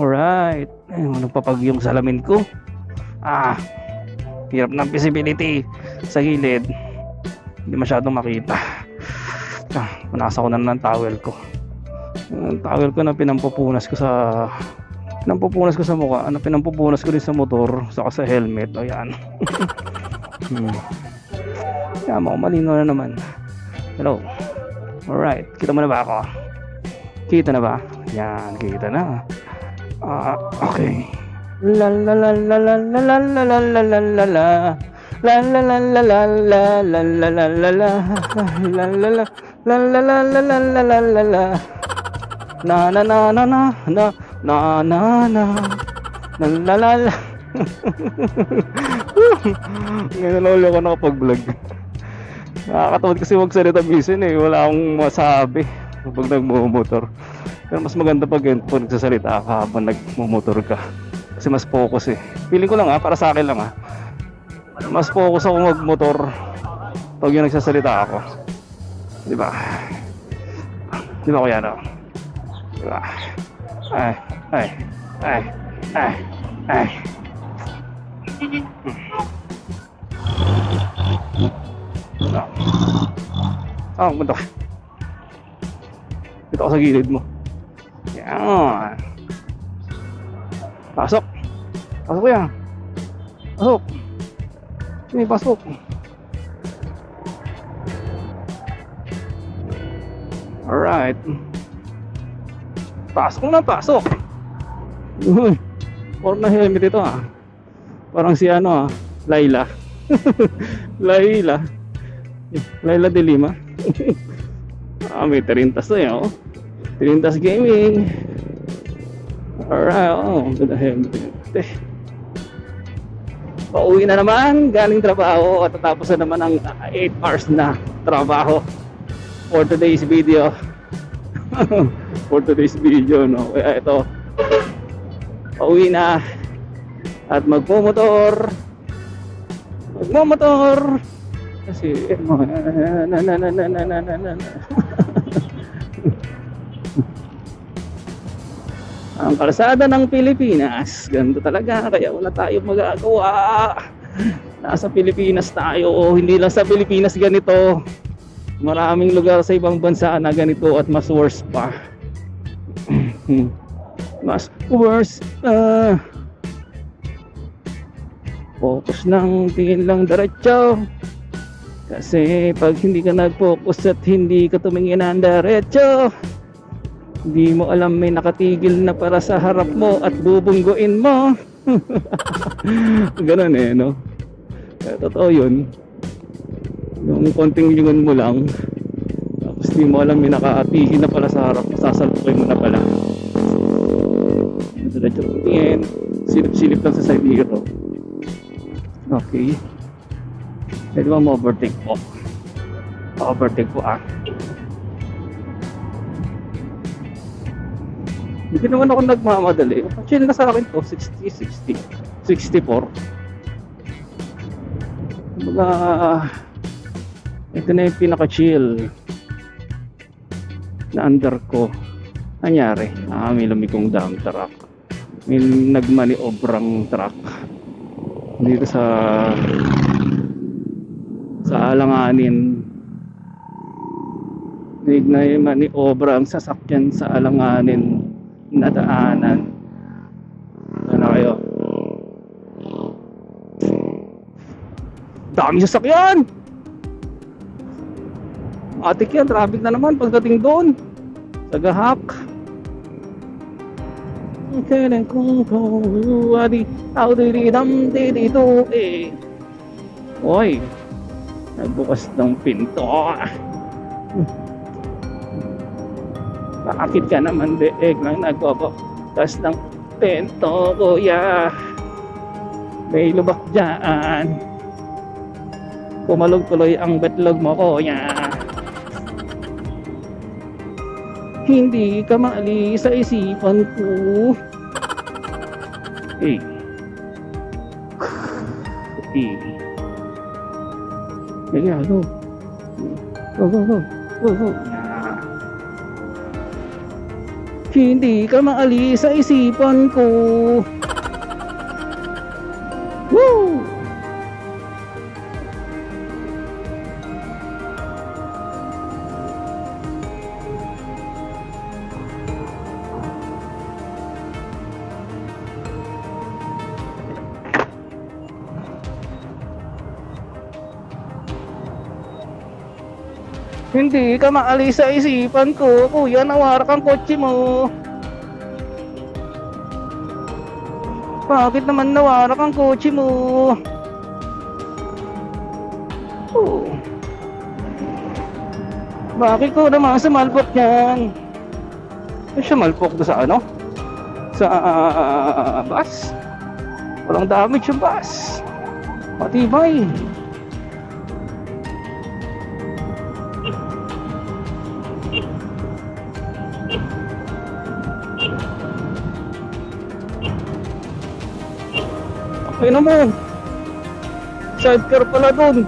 Alright. Ay, nagpapag yung salamin ko. Ah, hirap ng visibility sa gilid. Hindi masyadong makita. Ah, manasa ko na ng towel ko. Yung towel ko na pinampupunas ko sa pinampupunas ko sa mukha, ano pinampupunas ko din sa motor, saka sa helmet. Ayan. hmm. Kaya mo, malinaw na naman. Hello. Alright, kita mo na ba ako? Kita na ba? Yan, kita na. Ah, okay. La la la la la la la la la la la la la La la la la la la la la la la la La la la La la la la la la la la la Na na na na na na na na na Na la la la Ngayon na ulit ako nakapag-vlog Nakakatamad kasi magsalita minsan eh Wala akong masabi Kapag nagmumotor Pero mas maganda pag ganito pag nagsasalita ka habang nagmumotor ka Kasi mas focus eh Feeling ko lang ha, para sa akin lang ha Mas focus ako magmotor Pag yung nagsasalita ako Di ba? Di ba kuya no? Di ba? Ay, ay, ay, ay, ay No. Oh, punta ka. Dito ako sa gilid mo. Yan. Pasok. Pasok yan. Pasok. Sini, pasok. Alright. Pasok na, pasok. Uy. Parang na helmet ito ah. Parang si ano ah. Laila. Laila. Laila de Lima. ah, may 30 na yun. Oh. 30 gaming. Alright, oh. Eh. Pauwi na naman, galing trabaho at tatapos na naman ang 8 hours na trabaho for today's video. for today's video, no? Kaya ito, pauwi na at magmumotor magmumotor kasi na na na na na na na na ang kalsada ng Pilipinas ganito talaga kaya wala tayong magagawa. Nasa Pilipinas tayo hindi lang sa Pilipinas ganito. Maraming lugar sa ibang bansa na ganito at mas worse pa. Mas worse pa. Focus lang tingin lang diretso. Kasi pag hindi ka nag-focus at hindi ka tumingin ng diretso hindi mo alam may nakatigil na para sa harap mo at bubungguin mo. Ganun eh no? Kaya totoo yun. Yung konting lingon mo lang tapos hindi mo alam may nakatigil na pala sa harap sasalpukin mo na pala. Diretso tingin silip-silip lang sa side mirror. Okay. Pwede ba ma-overtake po? Ma-overtake po ah Hindi naman ako nagmamadali. Chill na sa akin to, 60, 60, 64. Kumbaga, ito na yung pinaka-chill na under ko. Nangyari, ah, may lumikong dump truck. May nagmaniobrang truck dito sa sa alanganin may maniobra ang sasakyan sa alanganin nadaanan. Ano kayo? Dami sasakyan! Atik yan traffic na naman pagdating doon. Sa gahak. Kailan kung kawadi tao diri dam diri to eh. Oy nagbukas ng pinto Bakit ka naman deeg lang nagbabakas ng pento, kuya? May lubak dyan. Pumalog tuloy ang betlog mo, kuya. Hindi ka mali sa isipan ko. Eh. Eh. Kaya, go. Go, go, go. Go, go. Hindi ka maalis sa isipan ko. Hindi ka maalis sa isipan ko, kuya, nawara kang kotse mo. Bakit naman nawara kang kotse mo? Oh. Bakit ko naman sa malpok niyan? Ay, siya malpok sa ano? Sa ah, bus? Walang damage yung bus. Matibay. Ay mo. Sidecar pala dun.